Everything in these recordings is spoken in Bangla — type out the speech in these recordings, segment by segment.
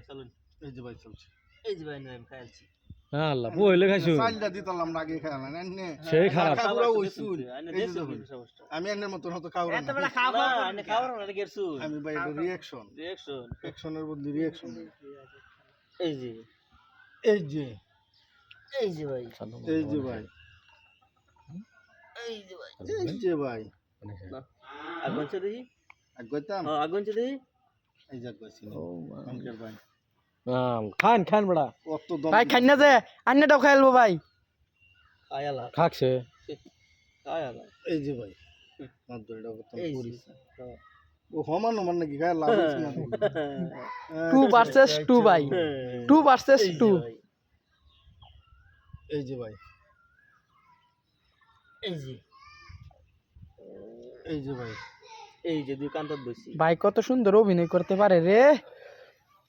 ভাই চলুন। এই যে ভাই চলছে। এই যে ভাই আমি খাইছি। আল্লাহ বইলে খাইছো। চালটা দিতাম না আগে খাইলাম এনে। সেই খারাপ। খাবার খাবার ওই তো চুল। দেখুন, আইনে এই যে দেখুন, দেখুন। আমি এনের মতন হয়তো খাওয়া না, আইনে খাওয়ার না, এটা আমি ভাই এটা রিয়াকশন অ্যাকশনের বদলে রিয়াকশন এই যে। এই যে। এই যে ভাই। এই যে ভাই। এই যে ভাই। এই যে ভাই। আগুন চে দেখি আগাইতাম হ্যাঁ আগুন চে দেখি এই যে ভাই। খান খান বড়া। ভাই খাই না যে আন্নাটাও খাইলবো ভাই। আয়ালা খাকছে। আয়ালা এই যে ভাই টু ভার্সেস টু ভাই। টু ভার্সেস টু এই যে ভাই। এই যে এই যে। ভাই। এই যে দুই কান্তত বসি। ভাই কত সুন্দর অভিনয় করতে পারে রে।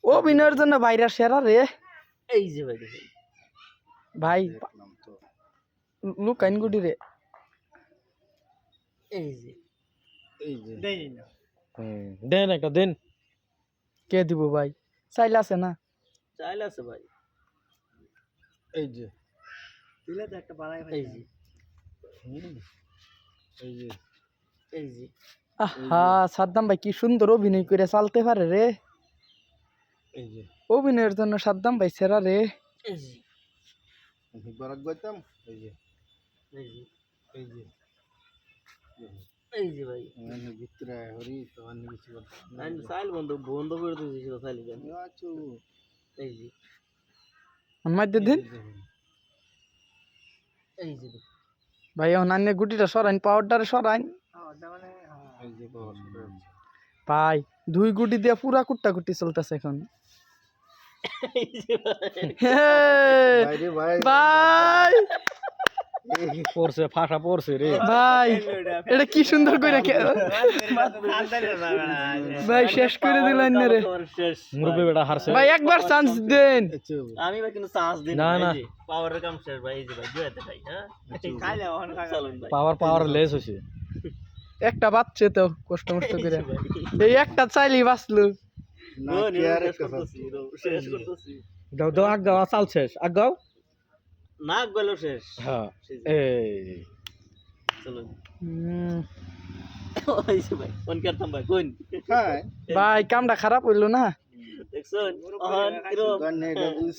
অভিনয়ের জন্য ভাইরা সেরা রে। এই যে ভাই দেখুন। ভাই দেখলাম তো। লুকাইন গুডি রে। এই যে এই যে। দেন একটা দেন। কে দিব ভাই? চাইলে আছে না? চাইল আছে ভাই। এই যে। এই যে। হুম, এই যে। এই যে। আহা সাদ্দাম ভাই কি সুন্দর অভিনয় করে চালতে পারে রে। এই যে অভিনয়ের জন্য সাদ্দাম ভাই সেরা রে। এই যে। আমি বরাক এই যে। এই যে। এই যে। এই যে ভাই। অন্যান্য গুটিটা সরাইন পাওয়ারটারে সরাইন। এই যে পাওয়ার ভাই। দুই গুটি দিয়ে পুরা কুট্টা কুটি চলতেছে এখন। ভাই ভাই। ভাই। পড়ছে ফাঁসা পড়ছে রে। ভাই এটা কি সুন্দর করে ভাই শেষ করে দিলেন রে। মুরব্বী বেটা হারছে। ভাই একবার চান্স দেন। আমি ভাই কিন্তু চান্স দিই না, না। পাওয়ারের কাম শেষ ভাই এই যে ভাই দুয়াতে খাই হ্যাঁ? ভাই। পাওয়ার পাওয়ার লেস হয়েছে একটা বাচ্চে তো কষ্ট মষ্ট করে। এই একটা চাইলেই বাঁচলো। না। দাও দাও আগ দাও চাল শেষ। আগ দাও। নাক গেল শেষ। হ্যাঁ এই। চলুন হুম, ওই যে ভাই ভাই কোন? খায় ভাই কামটা খারাপ হইল না?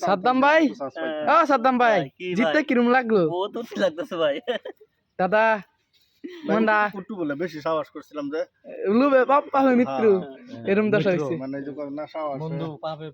সাদ্দাম ভাই? ও সাদ্দাম ভাই জিততে কিরম লাগল? দাদা মন্ডা একটু বলে বেশি সাহস করছিলাম যে লুবে বাপ্পা হয় মিত্র। হ্যাঁ, এরম দশা হয়েছে। মানে যে না সাহস বন্ধু পাবে